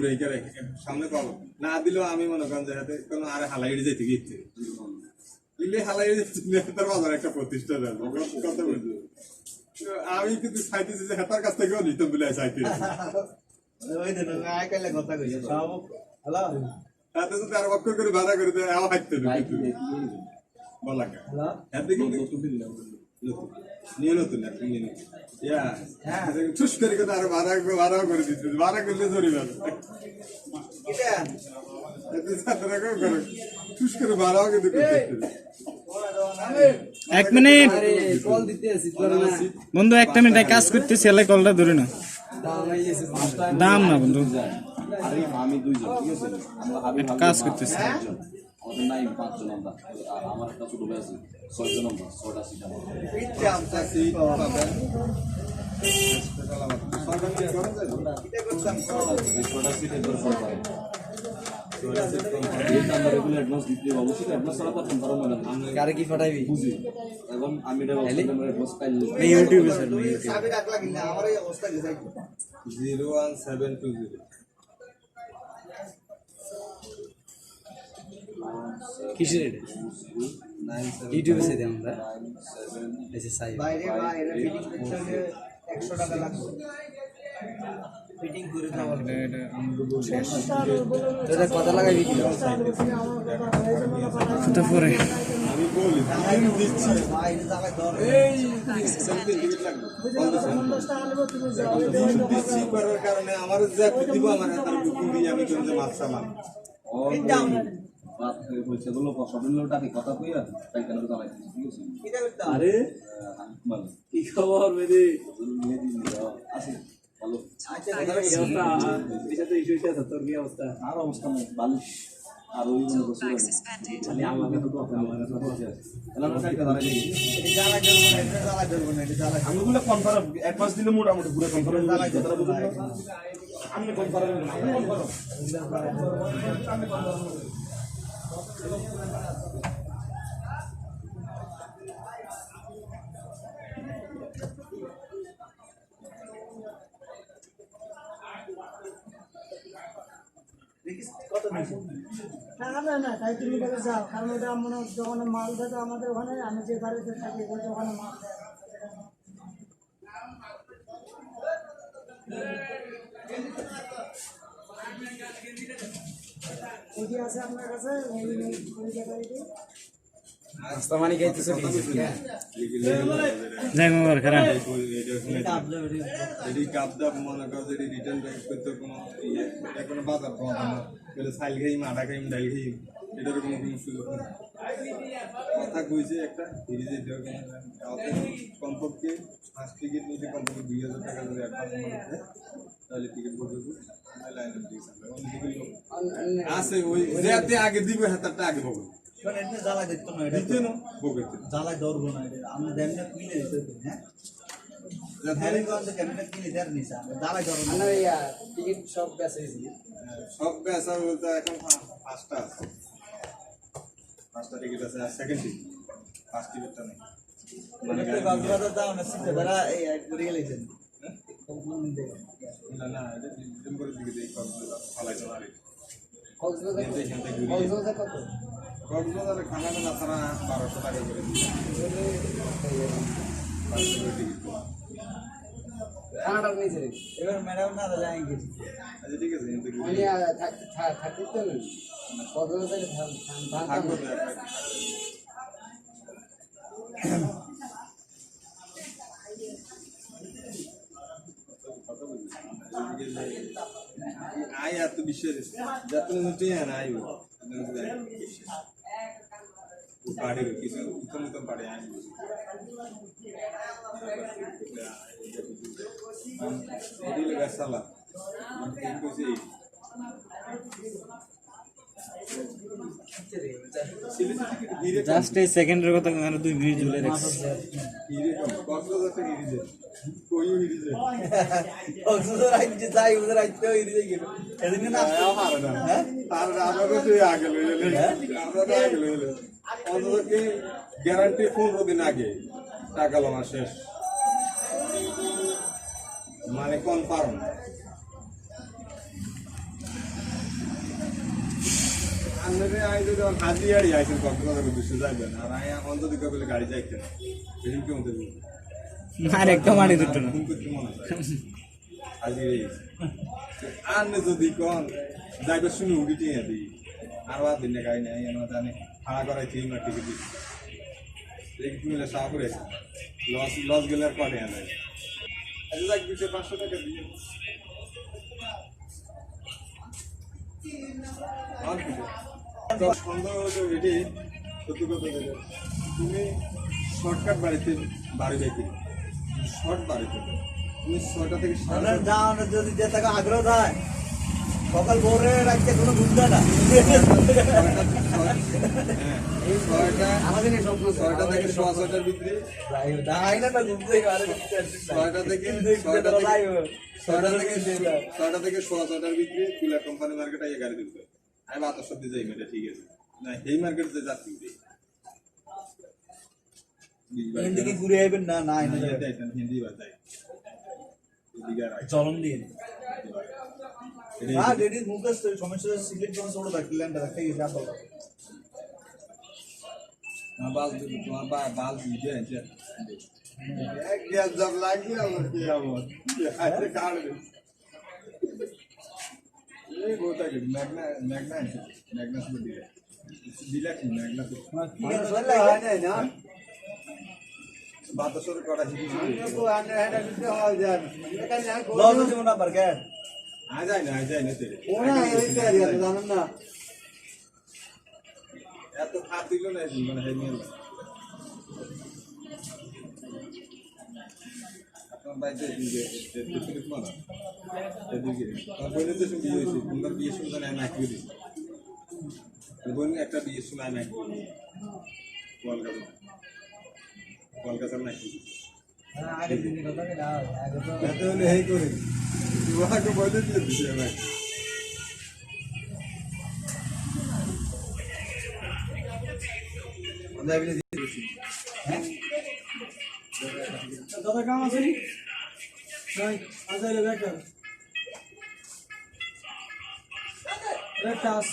ঘুরে করে সামনে পাবো। না দিলেও আমি মনে করেন যে হাতে কোনো আরে হালাই যেতে গিয়েছে দিলে হালাই তার বাজার একটা প্রতিষ্ঠা কথা বলছি আমি কিন্তু চাইতেছি যে হেতার কাছ থেকেও নিতে বলে চাইতে হাতে যদি আর বক্কর করে বাধা করে দেয় আও হাইতে বলা কিন্তু নিয়ে নতুন একটা নিয়ে নতুন ঠুস করে কিন্তু আর বাধা বাধা করে দিতে বাধা করলে ধরি বাধা ঠুস করে বাধাও কিন্তু এক মিনিট। বন্ধু একটা মিনিট কাজ করতেছি এলাই কলটা ধরে না দাম না বন্ধু। আরিফ আমি দুইজন ঠিক আছে? কাজ করতেছি। কারে কি ফাটাইবি এখন আমি ইউটিউবে স্যার ইউটিউবে 01720 কিসের এটা? ইউটিউবে আমরা। এসে সাই বাইরে বাইরে ফিটিং করতে হলে 100 টাকা লাগবে। ফিটিং করে দেওয়া তোরা কথা লাগাবি কি? তো পরে। আমি বলি আমি দিচ্ছি। বাইরে জায়গায় ধর। এই সেলফি টিকিট লাগবে দিন দিচ্ছি করার কারণে আমার যে দিব আমার হাতের বুকিং দিয়ে আমি কিন্তু মাছ সামান হয়ে আরে মানে কি খবর মেদি আছে ভালো আচ্ছা আর অবস্থা নেই বালিশ আর ওই মনে করছি খালি আমার কাছে তো আমার কনফার্ম অ্যাডভান্স দিলে মোটামুটি পুরো কনফার্ম আমি দেখিস না না না তাই তুমি যাও। কারণ এটা মনে দোকানে মাল তো আমাদের ওখানে, আমি যে বাড়িতে থাকি, ওই দোকানে মাল এটি আছে আপনার কাছে এই নেই ওই জায়গায় এটি। রাস্তা মানে গাইতেছে যাই মোবার খারাপ যদি কাপ দাপ মনে করো যদি রিটার্ন ব্যাক করতে কোনো ইয়ে এটা কোনো বাজার পাওয়া যায় না বলে সাইল খাইম আটা খাইম ডাল খাইম এটার কোনো কোনো সুযোগ নেই কথা কইছে একটা ফিরিজে দেওয়া কোনো কমপক্ষে ফার্স্ট টিকিট নিতে কমপক্ষে দুই হাজার টাকা যদি অ্যাডভান্স আমার লাইনের আছে ওই যেতে আগে দিবে হাতারটা আগে পাবো শোন এটা না এটা দিতে না বকেতে জ্বালা ধরবো না এটা আমি দেমনে কিনে দিতে হ্যাঁ? সব বেঁচে বলতে এখন পাঁচটা আছে। পাঁচটা টিকিট আছে আর সেকেন্ড টিকিট ফার্স্ট টিকিটটা নেই। মানে কক্সবাজার দাও না সিটে ধরা এই এক করে গেলেছেন কক্সবাজার ফালাইছে না ছাড়া বারোশো টাকা করে কানাডার নিচে এবার ম্যাডাম না যাएंगे আচ্ছা ঠিক আছে মানে থাকতে তো না? কক্সবাজারে থাকব আয় এত বিশ্বাস যত হচ্ছে না আয় পাড়ে কিছু উত্তম উত্তম পাড়ে আয় এদিকে গাছালা কইছে জাস্ট এই সেকেন্ডের কথা দুই মিনিট ঝুলে রাখছি গ্যারান্টি পনেরো দিন আগে টাকা লোনা শেষ মানে কনফার্ম আন্দরে আমি যদি হাজিয়ারি আইছেন কক্সবাজার উদ্দেশ্যে যাইবেন আর আমি অন্তদিকে বলে গাড়ি যাইতেন সেদিন কেমন দেবো আরে দুটো করতে মনে আর নে। টিয়া দিই আর বাদ দিন জানে, ভাড়া করাই ঠিক না টিকিট দিই দেখি মিলে গেলে আর কটে আনে? আচ্ছা যাক দুশো পাঁচশো টাকা দিয়ে। আর সত্যি কথা বলে। তুমি শর্টকাট বাড়িতে, বাড়ি যাইতে। শর্ট তুমি থেকে সাড়ে যদি যে টাকা আগ্রহ থাকে সকাল ভোরে রাখতে কোনো না। ছয়টা হ্যাঁ, এই ছয়টা আমাদের স্বপ্ন ছয়টা থেকে সোয়া ছয়টার ভিতরে না না থেকে আরে ছয়টা থেকে ছয়টা থেকে ছয়টা থেকে ছয়টা থেকে সোয়া ছয়টার ভিতরে কুলা কোম্পানি মার্কেটে আমি বাতাস যাই ঠিক আছে। না এই মার্কেটে যাচ্ছি এখান থেকে ঘুরে আইবেন? না না এনে হিন্দি। চলন দিয়ে হ্যাঁ রেডি। মুখস্থ। সমস্যা সিলেক্ট করে ছোট থাকতে ল্যান্ড রাখতে গেছে আর বাল। তোমার বা- বাল এক গ্যাস কি আমার? হাতে কাটবে। এই গোটা কি? ম্যাগনা- ম্যাগনা আছে। ম্যাগনা শুধু দিলে। দিলে কি? ম্যাগনা তো- কি করে চলে হয় না না বাতাসের কড়া শিখেছি। লস দিব না বার্গার আয় যায় না, আয় যায় না তেরে। জানেন না এত খাত দিল না এই মানে হেই নিয়ে আপনার বাড়িতে এদিকে এদিকে মারা একটা বিয়ের সময় আমি একই দিই কলকাতা কলকাতার নাকি আগে দিনের কথা না আগে তো এত করে তোমাকে বলে দিয়ে দিছি আমি দাদা, কাম আছে নি? আজ আইলে বেকার একটা আস